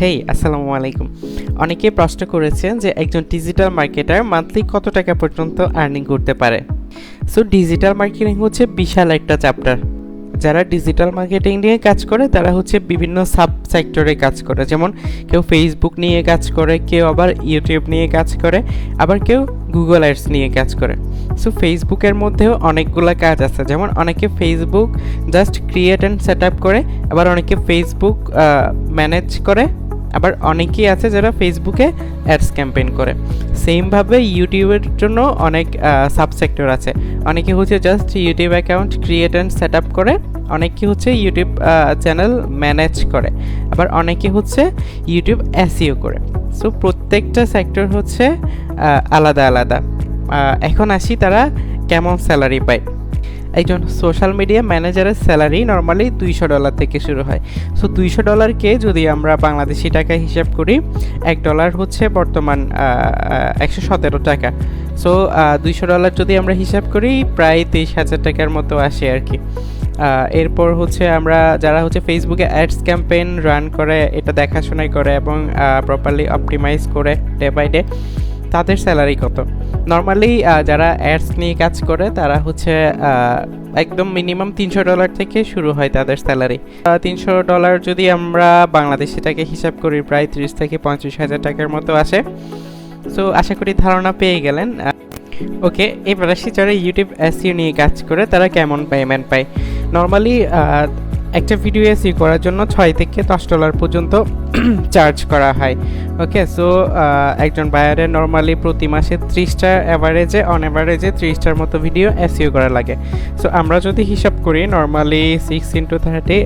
হেই, আসসালামু আলাইকুম। অনেকে প্রশ্ন করেছেন যে একজন ডিজিটাল মার্কেটার মান্থলি কত টাকা পর্যন্ত আর্নিং করতে পারে। সো ডিজিটাল মার্কেটিং হচ্ছে বিশাল একটা চ্যাপ্টার যারা ডিজিটাল মার্কেটিং নিয়ে কাজ করে, তারা হচ্ছে বিভিন্ন সাব সেক্টরে কাজ করে। যেমন কেউ ফেসবুক নিয়ে কাজ করে, কেউ আবার ইউটিউব নিয়ে কাজ করে, আবার কেউ গুগল অ্যাডস নিয়ে কাজ করে। সো ফেসবুকের মধ্যেও অনেকগুলো কাজ আছে। যেমন অনেকে Facebook just create and set up করে, আবার অনেকে ফেসবুক ম্যানেজ করে আবার অনেকেই আছে যারা ফেসবুকে অ্যাডস ক্যাম্পেইন করে। সেমভাবে ইউটিউবের জন্য অনেক সাবসেক্টর আছে। অনেকে হচ্ছে just YouTube account create and set up করে, অনেকে হচ্ছে ইউটিউব চ্যানেল ম্যানেজ করে। আবার অনেকে হচ্ছে ইউটিউব অ্যাসিও করে। সো প্রত্যেকটা সেক্টর হচ্ছে আলাদা আলাদা। এখন আসি তারা কেমন স্যালারি পায়। একজন সোশ্যাল মিডিয়া ম্যানেজারের স্যালারি নর্মালি দুইশো ডলার থেকে শুরু হয়। সো দুইশো ডলারকে যদি আমরা বাংলাদেশি টাকায় হিসাব করি, এক ডলার হচ্ছে বর্তমান একশো সতেরো টাকা। সো দুইশো ডলার যদি আমরা হিসাব করি, প্রায় তেইশ হাজার টাকার মতো আসে আর কি। এরপর হচ্ছে আমরা, যারা হচ্ছে ফেসবুকে অ্যাডস ক্যাম্পেইন রান করে, এটা দেখাশোনাই করে এবং প্রপারলি অপটিমাইজ করে ডে বাই ডে তাদের স্যালারি কত? নর্মালি যারা অ্যাডস নিয়ে কাজ করে, তারা হচ্ছে একদম মিনিমাম তিনশো ডলার থেকে শুরু হয় তাদের স্যালারি। তিনশো ডলার যদি আমরা বাংলাদেশি টাকা হিসাব করি, প্রায় ত্রিশ থেকে পঁয়ত্রিশ হাজার টাকার মতো আসে। সো আশা করি ধারণা পেয়ে গেলেন। ওকে এবার আসি যারা ইউটিউব এসইও নিয়ে কাজ করে, তারা কেমন পেমেন্ট পায়? নর্মালি একটা ভিডিও এসইও করার জন্য ছয় থেকে দশ ডলার পর্যন্ত চার্জ করা হয়। ওকে সো একজন বায়ারে নর্মালি প্রতি মাসে ত্রিশটা অ্যাভারেজে অন অ্যাভারেজে ত্রিশটার মতো ভিডিও এসইও করা লাগে। সো আমরা যদি হিসাব করি নর্মালি সিক্স ইন্টু থার্টি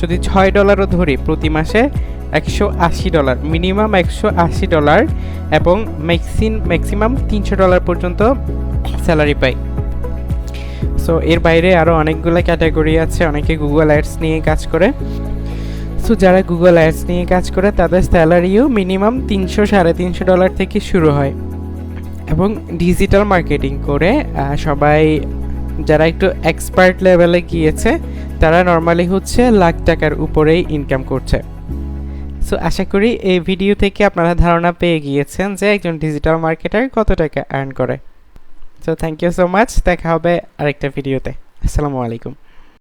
যদি ছয় ডলারও ধরি, প্রতি মাসে একশো আশি ডলার মিনিমাম একশো আশি ডলার এবং ম্যাক্সিম ম্যাক্সিমাম তিনশো ডলার পর্যন্ত স্যালারি পাই। সো এর বাইরে আরও অনেকগুলো ক্যাটাগরি আছে, অনেকে গুগল অ্যাডস নিয়ে কাজ করে। সো যারা গুগল অ্যাডস নিয়ে কাজ করে, তাদের স্যালারিও মিনিমাম তিনশো সাড়ে তিনশো ডলার থেকে শুরু হয়। এবং ডিজিটাল মার্কেটিং করে সবাই যারা একটু এক্সপার্ট লেভেলে গিয়েছে, তারা নর্মালি হচ্ছে লাখ টাকার উপরেই ইনকাম করছে। সো আশা করি এই ভিডিও থেকে আপনারা ধারণা পেয়ে গিয়েছেন যে একজন ডিজিটাল মার্কেটার কত টাকা আর্ন করে। So thank you so much দেখা হবে আরেকটা ভিডিওতে আসসালামু আলাইকুম।